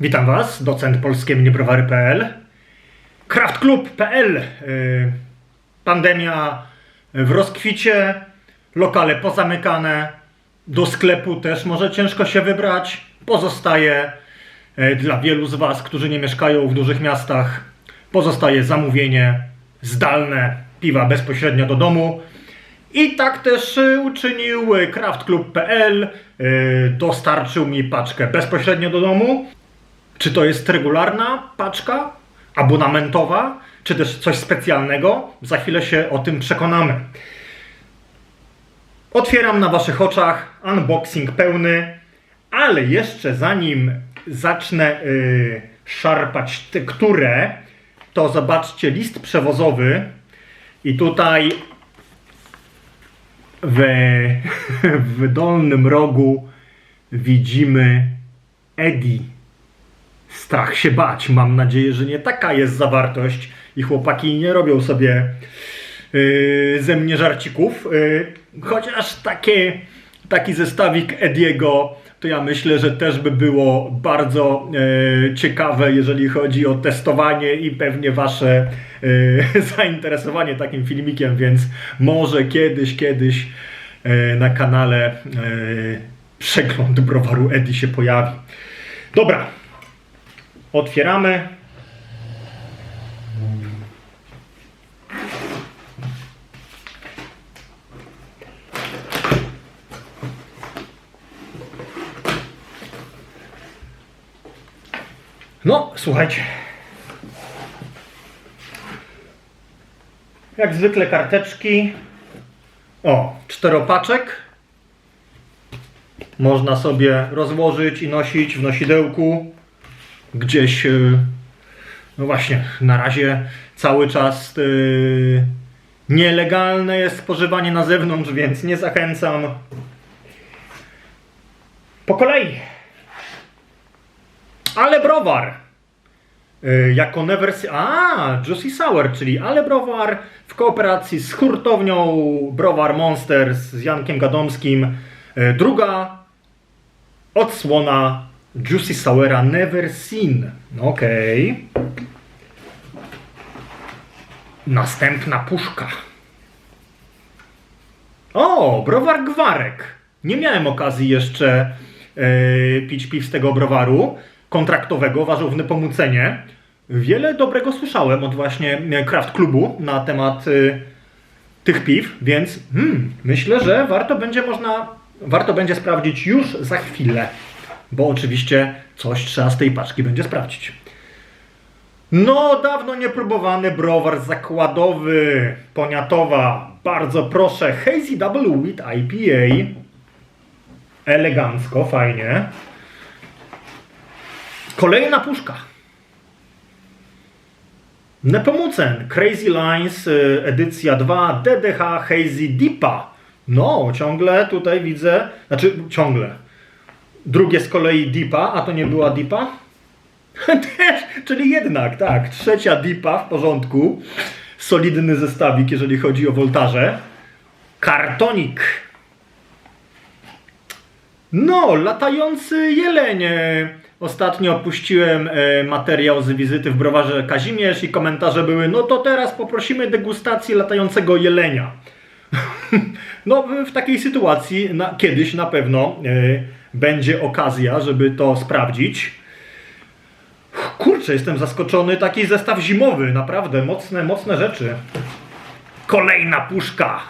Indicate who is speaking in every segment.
Speaker 1: Witam Was, docent polskie minibrowary.pl Craftclub.pl y, Pandemia w rozkwicie, lokale pozamykane, do sklepu też może ciężko się wybrać. Pozostaje y, dla wielu z Was, którzy nie mieszkają w dużych miastach, pozostaje zamówienie zdalne piwa bezpośrednio do domu. I tak też y, uczynił craftclub.pl. y, Dostarczył mi paczkę bezpośrednio do domu. Czy to jest regularna paczka, abonamentowa, czy też coś specjalnego? Za chwilę się o tym przekonamy. Otwieram na Waszych oczach unboxing pełny, ale jeszcze zanim zacznę y, szarpać te, które, to zobaczcie list przewozowy i tutaj w, w dolnym rogu widzimy Eddie. Strach się bać. Mam nadzieję, że nie taka jest zawartość i chłopaki nie robią sobie yy, ze mnie żarcików. Yy, chociaż takie, taki zestawik Ediego to ja myślę, że też by było bardzo yy, ciekawe, jeżeli chodzi o testowanie i pewnie wasze yy, zainteresowanie takim filmikiem, więc może kiedyś, kiedyś yy, na kanale przegląd browaru Edi się pojawi. Dobra, Otwieramy. No, słuchajcie. Jak zwykle karteczki. O, czteropaczek. Można sobie rozłożyć i nosić w nosidełku gdzieś, y, no właśnie, na razie cały czas y, nielegalne jest spożywanie na zewnątrz, więc nie zachęcam. Po kolei. Ale browar. Y, Jako Never... A, Juicy Sour, czyli Ale Browar w kooperacji z hurtownią Browar Monsters z Jankiem Gadomskim. Druga odsłona Juicy Soura Never Seen. Okej. Następna puszka. O, browar Gwarek. Nie miałem okazji jeszcze e, pić piw z tego browaru kontraktowego, warzywne pomucenie. Wiele dobrego słyszałem od właśnie e, Craft Klubu na temat e, tych piw, więc hmm, myślę, że warto będzie można, warto będzie sprawdzić już za chwilę bo oczywiście coś trzeba z tej paczki będzie sprawdzić. No, dawno niepróbowany browar zakładowy Poniatowa. Bardzo proszę, Hazy Double Wheat IPA. Elegancko, fajnie. Kolejna puszka. Nepomucen, Crazy Lines, y, edycja 2, DDH Hazy Dipa. No, ciągle tutaj widzę, znaczy ciągle, Drugie z kolei Dipa, a to nie była Dipa? Też, czyli jednak, tak. Trzecia Dipa w porządku. Solidny zestawik, jeżeli chodzi o woltaże. Kartonik. No, latający jeleń. E, Ostatnio opuściłem e, materiał z wizyty w browarze Kazimierz i komentarze były, no to teraz poprosimy degustację latającego jelenia. No, w takiej sytuacji na, kiedyś na pewno e, będzie okazja, żeby to sprawdzić. Kurczę, jestem zaskoczony. Taki zestaw zimowy, naprawdę mocne, mocne rzeczy. Kolejna puszka.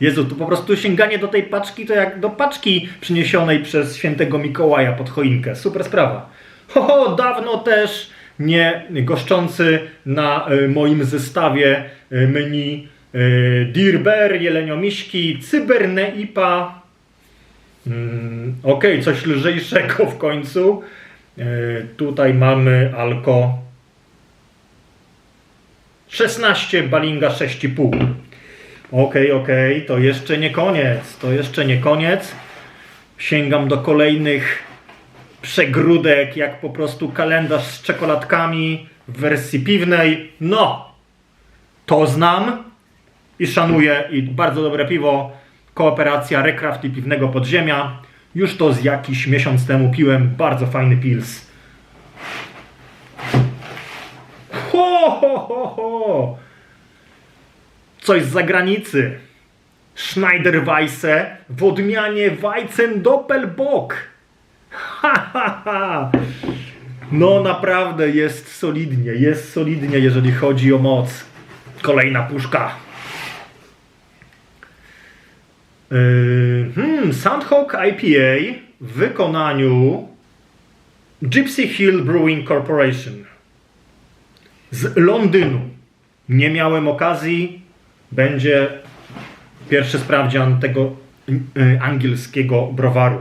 Speaker 1: Jezu, to po prostu sięganie do tej paczki to jak do paczki przyniesionej przez świętego Mikołaja pod choinkę. Super sprawa. Ho, dawno też nie goszczący na y, moim zestawie y, menu y, Dear Bear, Jeleniomiśki, Cyberneipa. Mm, Okej, coś lżejszego w końcu. Y, tutaj mamy Alko 16, Balinga 6,5. Okej, okej, to jeszcze nie koniec. To jeszcze nie koniec. Sięgam do kolejnych przegródek, jak po prostu kalendarz z czekoladkami w wersji piwnej. No, to znam i szanuję i bardzo dobre piwo kooperacja Recraft i Piwnego Podziemia. Już to z jakiś miesiąc temu piłem. Bardzo fajny pils. Ho, ho, ho, ho. Coś z zagranicy. Schneiderweisse w odmianie Weizendoppelbock. Ha, ha, ha. No naprawdę jest solidnie, jest solidnie, jeżeli chodzi o moc. Kolejna puszka hmm, Sandhawk IPA w wykonaniu Gypsy Hill Brewing Corporation z Londynu. Nie miałem okazji, będzie pierwszy sprawdzian tego y, angielskiego browaru.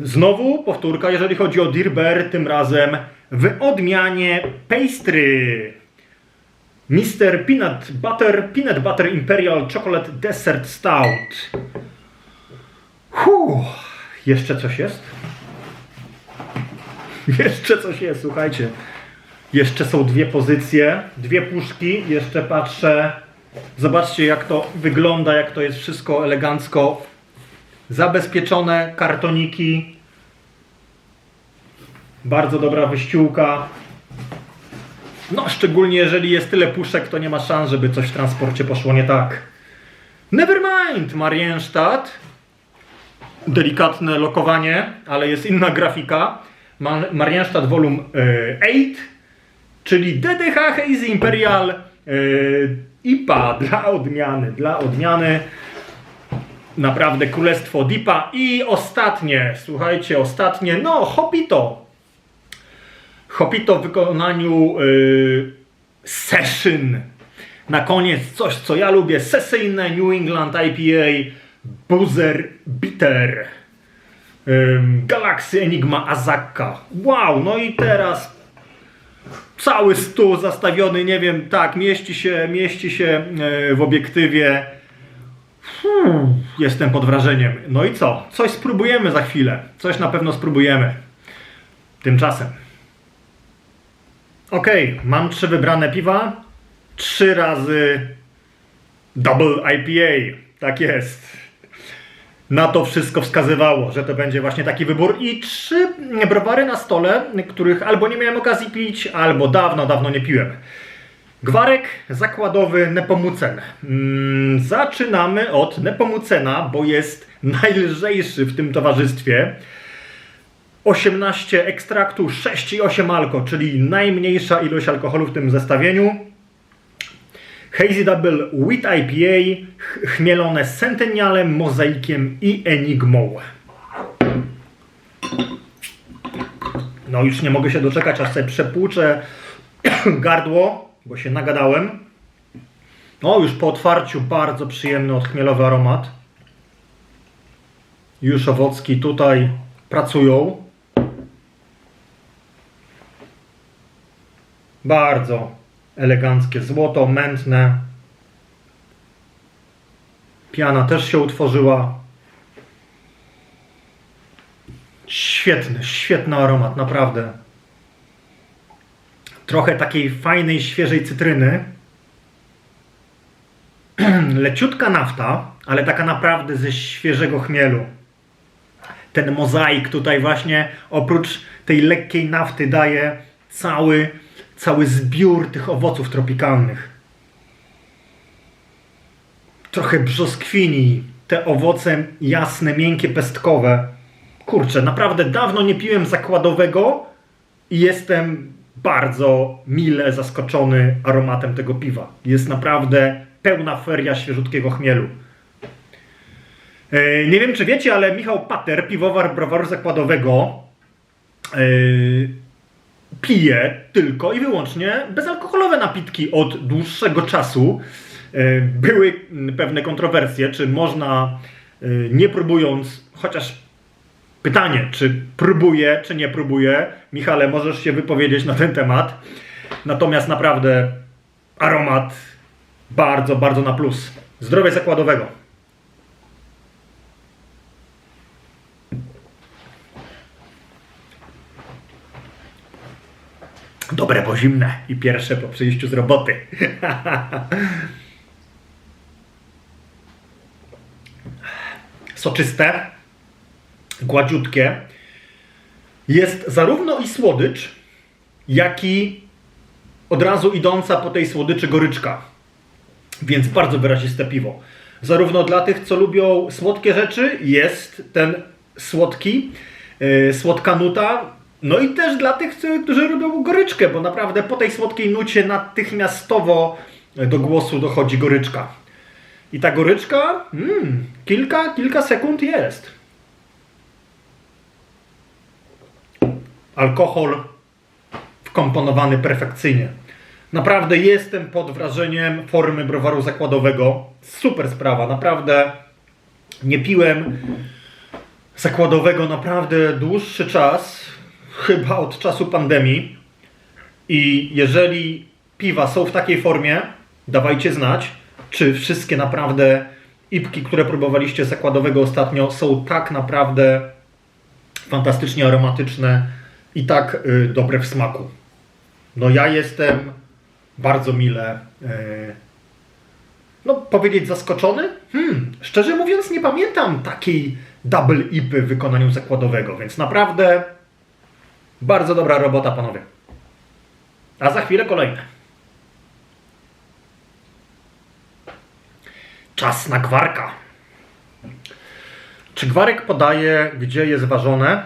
Speaker 1: Znowu powtórka, jeżeli chodzi o Dirber, tym razem w odmianie pastry. Mr. Peanut Butter, Peanut Butter Imperial Chocolate Dessert Stout. Huh. Jeszcze coś jest? Jeszcze coś jest, słuchajcie. Jeszcze są dwie pozycje, dwie puszki. Jeszcze patrzę. Zobaczcie, jak to wygląda, jak to jest wszystko elegancko zabezpieczone, kartoniki. Bardzo dobra wyściółka. No, szczególnie jeżeli jest tyle puszek, to nie ma szans, żeby coś w transporcie poszło nie tak. Nevermind, Marienstadt. Delikatne lokowanie, ale jest inna grafika. Ma- Marienstadt Volume e, 8, czyli DDH Hazy Imperial e, IPA dla odmiany, dla odmiany. Naprawdę królestwo Dipa. I ostatnie, słuchajcie, ostatnie, no, Hopito. Hopito w wykonaniu y, Session. Na koniec coś, co ja lubię. Sesyjne New England IPA Boozer Bitter. Ym, Galaxy Enigma Azaka. Wow, no i teraz cały stół zastawiony, nie wiem, tak, mieści się, mieści się y, w obiektywie. Jestem pod wrażeniem. No i co? Coś spróbujemy za chwilę. Coś na pewno spróbujemy. Tymczasem. Okej, mam trzy wybrane piwa. Trzy razy Double IPA. Tak jest. Na to wszystko wskazywało, że to będzie właśnie taki wybór. I trzy browary na stole, których albo nie miałem okazji pić, albo dawno, dawno nie piłem. Gwarek zakładowy Nepomucen. Mm, zaczynamy od Nepomucena, bo jest najlżejszy w tym towarzystwie. 18 ekstraktu, 6,8 alko, czyli najmniejsza ilość alkoholu w tym zestawieniu. Hazy Double Wheat IPA, ch- chmielone Centennialem, Mozaikiem i Enigmą. No już nie mogę się doczekać, aż sobie przepłuczę gardło, bo się nagadałem. No już po otwarciu bardzo przyjemny odchmielowy aromat. Już owocki tutaj pracują. Bardzo eleganckie, złoto, mętne. Piana też się utworzyła. Świetny, świetny aromat, naprawdę. Trochę takiej fajnej, świeżej cytryny. Leciutka nafta, ale taka naprawdę ze świeżego chmielu. Ten mozaik tutaj właśnie oprócz tej lekkiej nafty daje cały, cały zbiór tych owoców tropikalnych. Trochę brzoskwini, te owoce jasne, miękkie, pestkowe. Kurczę, naprawdę dawno nie piłem zakładowego i jestem bardzo mile zaskoczony aromatem tego piwa. Jest naprawdę pełna feria świeżutkiego chmielu. E, Nie wiem, czy wiecie, ale Michał Pater, piwowar browaru zakładowego, e, pije tylko i wyłącznie bezalkoholowe napitki od dłuższego czasu. E, Były mm, pewne kontrowersje, czy można, e, nie próbując, chociaż pytanie, czy próbuje, czy nie próbuje. Michale, możesz się wypowiedzieć na ten temat. Natomiast naprawdę aromat bardzo, bardzo na plus. Zdrowie zakładowego. Dobre, bo zimne i pierwsze po przyjściu z roboty. Soczyste, gładziutkie. Jest zarówno i słodycz, jak i od razu idąca po tej słodyczy goryczka. Więc bardzo wyraziste piwo. Zarówno dla tych, co lubią słodkie rzeczy, jest ten słodki, yy, słodka nuta. No i też dla tych, którzy lubią goryczkę, bo naprawdę po tej słodkiej nucie natychmiastowo do głosu dochodzi goryczka. I ta goryczka, mm, kilka, kilka sekund jest. Alkohol wkomponowany perfekcyjnie. Naprawdę jestem pod wrażeniem formy browaru zakładowego. Super sprawa, naprawdę nie piłem zakładowego naprawdę dłuższy czas, chyba od czasu pandemii. I jeżeli piwa są w takiej formie, dawajcie znać, czy wszystkie naprawdę ipki, które próbowaliście zakładowego ostatnio, są tak naprawdę fantastycznie aromatyczne i tak y, dobre w smaku. No ja jestem bardzo mile, y, no powiedzieć zaskoczony? Hmm, szczerze mówiąc nie pamiętam takiej double ipy w wykonaniu zakładowego, więc naprawdę bardzo dobra robota panowie. A za chwilę kolejne. Czas na gwarka. Czy gwarek podaje, gdzie jest ważone?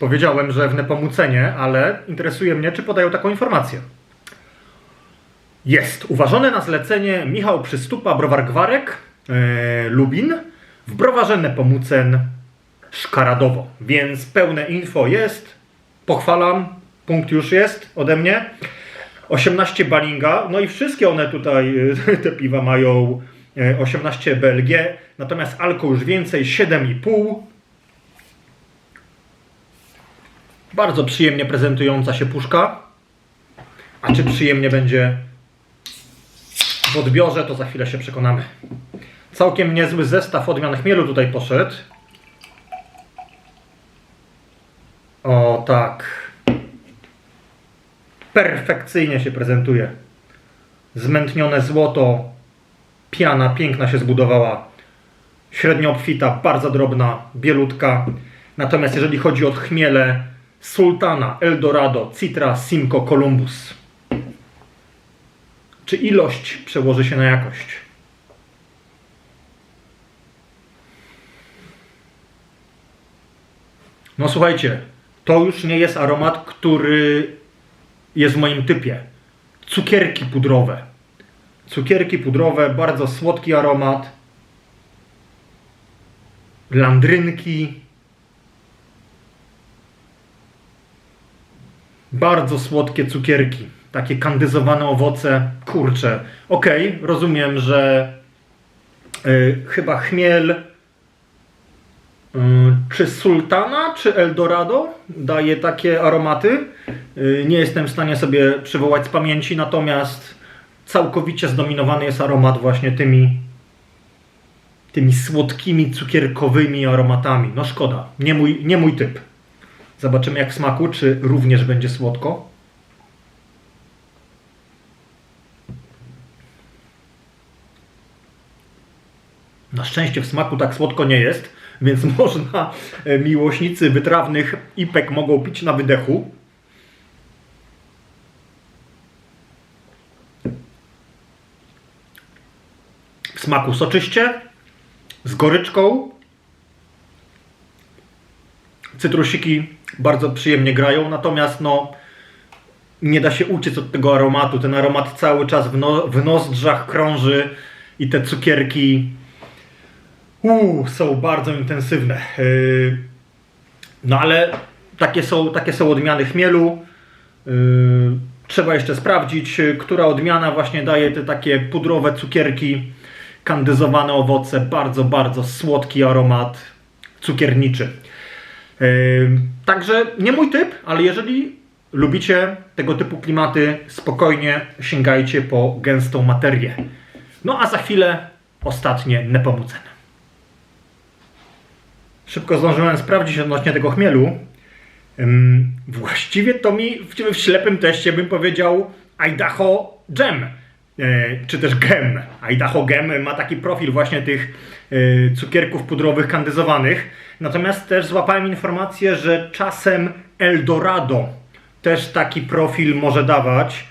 Speaker 1: Powiedziałem, że w Nepomucenie, ale interesuje mnie, czy podają taką informację. Jest. Uważone na zlecenie Michał Przystupa, browar Gwarek, e, Lubin, w browarze Nepomucen Szkaradowo. Więc pełne info jest. Pochwalam. Punkt już jest ode mnie. 18 balinga. No i wszystkie one tutaj, e, te piwa mają e, 18 BLG. Natomiast alko już więcej, 7,5. Bardzo przyjemnie prezentująca się puszka. A czy przyjemnie będzie w odbiorze, to za chwilę się przekonamy. Całkiem niezły zestaw odmian chmielu tutaj poszedł. O tak. Perfekcyjnie się prezentuje. Zmętnione złoto. Piana piękna się zbudowała. Średnio obfita, bardzo drobna, bielutka. Natomiast jeżeli chodzi o chmiele, Sultana, Eldorado, Citra, Simcoe, Columbus. Czy ilość przełoży się na jakość? No słuchajcie, to już nie jest aromat, który jest w moim typie. Cukierki pudrowe. Cukierki pudrowe, bardzo słodki aromat. Landrynki. Bardzo słodkie cukierki. Takie kandyzowane owoce. Kurcze. Okej, rozumiem, że y, chyba chmiel czy Sultana, czy Eldorado daje takie aromaty. Y, nie jestem w stanie sobie przywołać z pamięci, natomiast całkowicie zdominowany jest aromat właśnie tymi tymi słodkimi, cukierkowymi aromatami. No szkoda, nie mój, nie mój typ. Zobaczymy jak w smaku, czy również będzie słodko. Na szczęście w smaku tak słodko nie jest, więc można, e, miłośnicy wytrawnych ipek mogą pić na wydechu. W smaku soczyście, z goryczką. Cytrusiki bardzo przyjemnie grają, natomiast no nie da się uciec od tego aromatu. Ten aromat cały czas w, no, w nozdrzach krąży i te cukierki uu, są bardzo intensywne. Yy, no ale takie są, takie są odmiany chmielu. Yy, trzeba jeszcze sprawdzić, która odmiana właśnie daje te takie pudrowe cukierki, kandyzowane owoce, bardzo, bardzo słodki aromat cukierniczy. Yy, Także nie mój typ, ale jeżeli lubicie tego typu klimaty, spokojnie sięgajcie po gęstą materię. No a za chwilę ostatnie Nepomucen. Szybko zdążyłem sprawdzić odnośnie tego chmielu. Właściwie to mi w, w ślepym teście bym powiedział Idaho Gem. E, czy też Gem. Idaho Gem ma taki profil właśnie tych e, cukierków pudrowych kandyzowanych. Natomiast też złapałem informację, że czasem Eldorado też taki profil może dawać.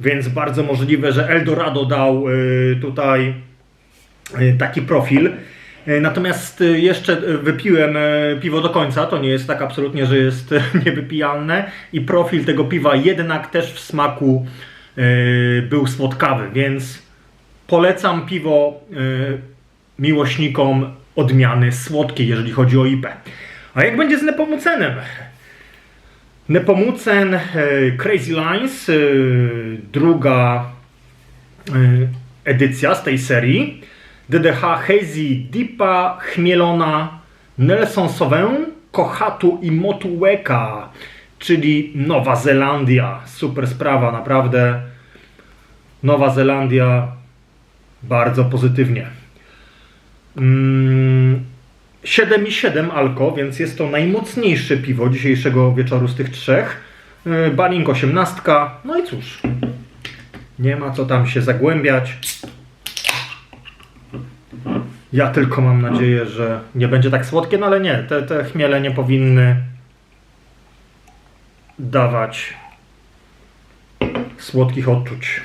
Speaker 1: więc bardzo możliwe, że Eldorado dał y, tutaj taki profil. Y, Natomiast y, jeszcze y, wypiłem piwo do końca, to nie jest tak absolutnie, że jest niewypijalne i profil tego piwa jednak też w smaku był słodkawy, więc polecam piwo miłośnikom odmiany słodkiej, jeżeli chodzi o IPę. A jak będzie z Nepomucenem? Nepomucen e, Crazy Lines, e, druga e, edycja z tej serii. DDH Hazy Dipa, Chmielona, Nelson Sauvin, Kochatu i Motueka, czyli Nowa Zelandia. Super sprawa, naprawdę. Nowa Zelandia bardzo pozytywnie. Mm, 7,7 alko, więc jest to najmocniejsze piwo dzisiejszego wieczoru z tych trzech. Yy, Baling 18. No i cóż, nie ma co tam się zagłębiać. Ja tylko mam nadzieję, że nie będzie tak słodkie, no ale nie, te, te chmiele nie powinny dawać słodkich odczuć.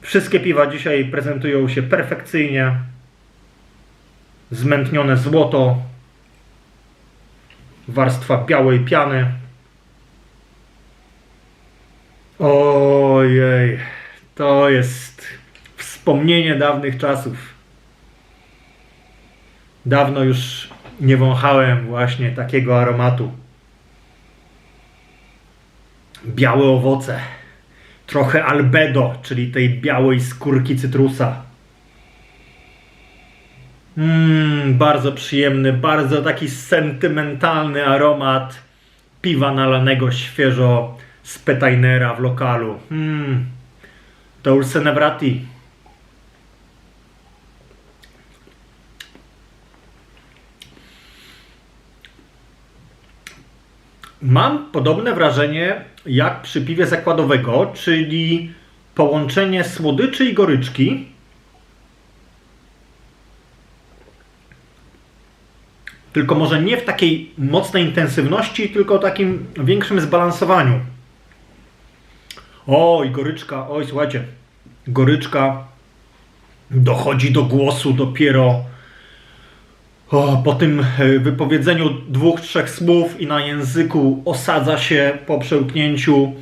Speaker 1: Wszystkie piwa dzisiaj prezentują się perfekcyjnie. Zmętnione złoto, warstwa białej piany. Ojej, to jest wspomnienie dawnych czasów. Dawno już nie wąchałem właśnie takiego aromatu. Białe owoce, trochę albedo, czyli tej białej skórki cytrusa. Mmm, bardzo przyjemny, bardzo taki sentymentalny aromat piwa nalanego świeżo z petajnera w lokalu. Mmm, to Ursenevrati. Mam podobne wrażenie jak przy piwie zakładowego, czyli połączenie słodyczy i goryczki. Tylko może nie w takiej mocnej intensywności, tylko takim większym zbalansowaniu. Oj, goryczka, oj, słuchajcie, goryczka dochodzi do głosu dopiero o, po tym e, wypowiedzeniu dwóch, trzech słów i na języku osadza się po przełknięciu,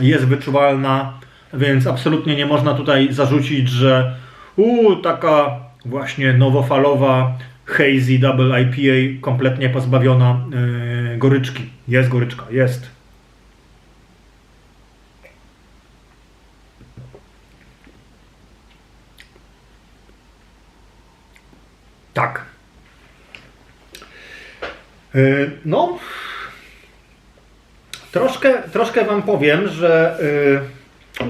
Speaker 1: jest wyczuwalna, więc absolutnie nie można tutaj zarzucić, że u taka właśnie nowofalowa hazy double IPA kompletnie pozbawiona e, goryczki. Jest goryczka, jest. Tak. E, No, troszkę, troszkę Wam powiem, że e,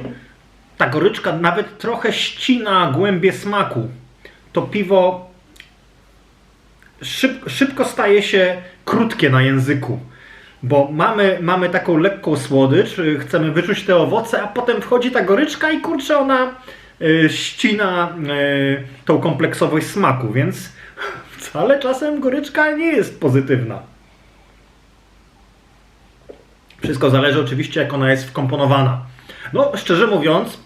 Speaker 1: ta goryczka nawet trochę ścina głębie smaku. To piwo szyb, szybko staje się krótkie na języku. Bo mamy, mamy taką lekką słodycz, y, chcemy wyczuć te owoce, a potem wchodzi ta goryczka i kurczę, ona ścina tą kompleksowość smaku, więc wcale czasem goryczka nie jest pozytywna. Wszystko zależy oczywiście, jak ona jest wkomponowana. No, szczerze mówiąc,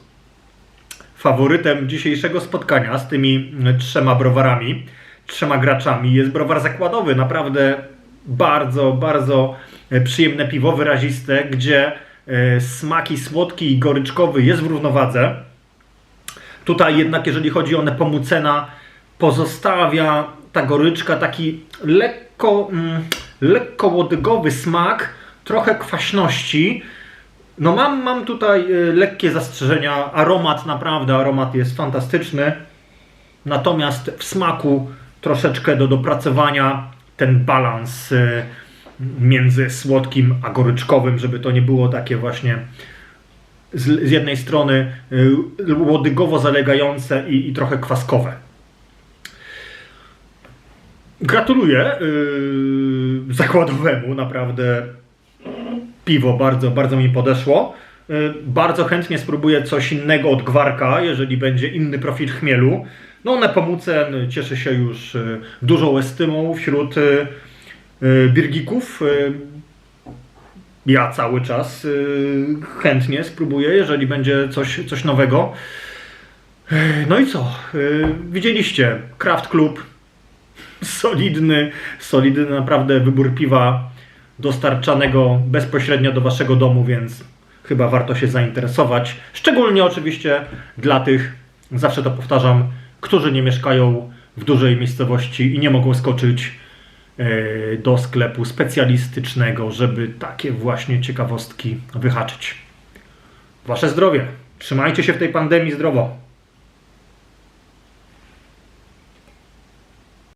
Speaker 1: faworytem dzisiejszego spotkania z tymi y, trzema browarami, trzema graczami jest browar zakładowy. Naprawdę bardzo, bardzo e, przyjemne piwo, wyraziste, gdzie e, smaki słodki i goryczkowy jest w równowadze. Tutaj jednak, jeżeli chodzi o Nepomucena, pozostawia ta goryczka taki lekko, mm, lekko łodygowy smak, trochę kwaśności. No mam, mam tutaj y, lekkie zastrzeżenia. Aromat naprawdę, aromat jest fantastyczny. Natomiast w smaku troszeczkę do dopracowania ten balans y, między słodkim a goryczkowym, żeby to nie było takie właśnie z, jednej strony y, łodygowo zalegające i, i trochę kwaskowe. Gratuluję yy, zakładowemu, naprawdę piwo bardzo, bardzo mi podeszło. Yy, bardzo chętnie spróbuję coś innego od gwarka, jeżeli będzie inny profil chmielu. No Nepomucen cieszy się już yy, dużą estymą wśród yy, yy, birgików. Ja cały czas chętnie spróbuję, jeżeli będzie coś, coś nowego. No i co? Widzieliście, Craft Club, solidny, solidny naprawdę wybór piwa dostarczanego bezpośrednio do waszego domu, więc chyba warto się zainteresować. Szczególnie oczywiście dla tych, zawsze to powtarzam, którzy nie mieszkają w dużej miejscowości i nie mogą skoczyć e, do sklepu specjalistycznego, żeby takie właśnie ciekawostki wyhaczyć. Wasze zdrowie. Trzymajcie się w tej pandemii zdrowo.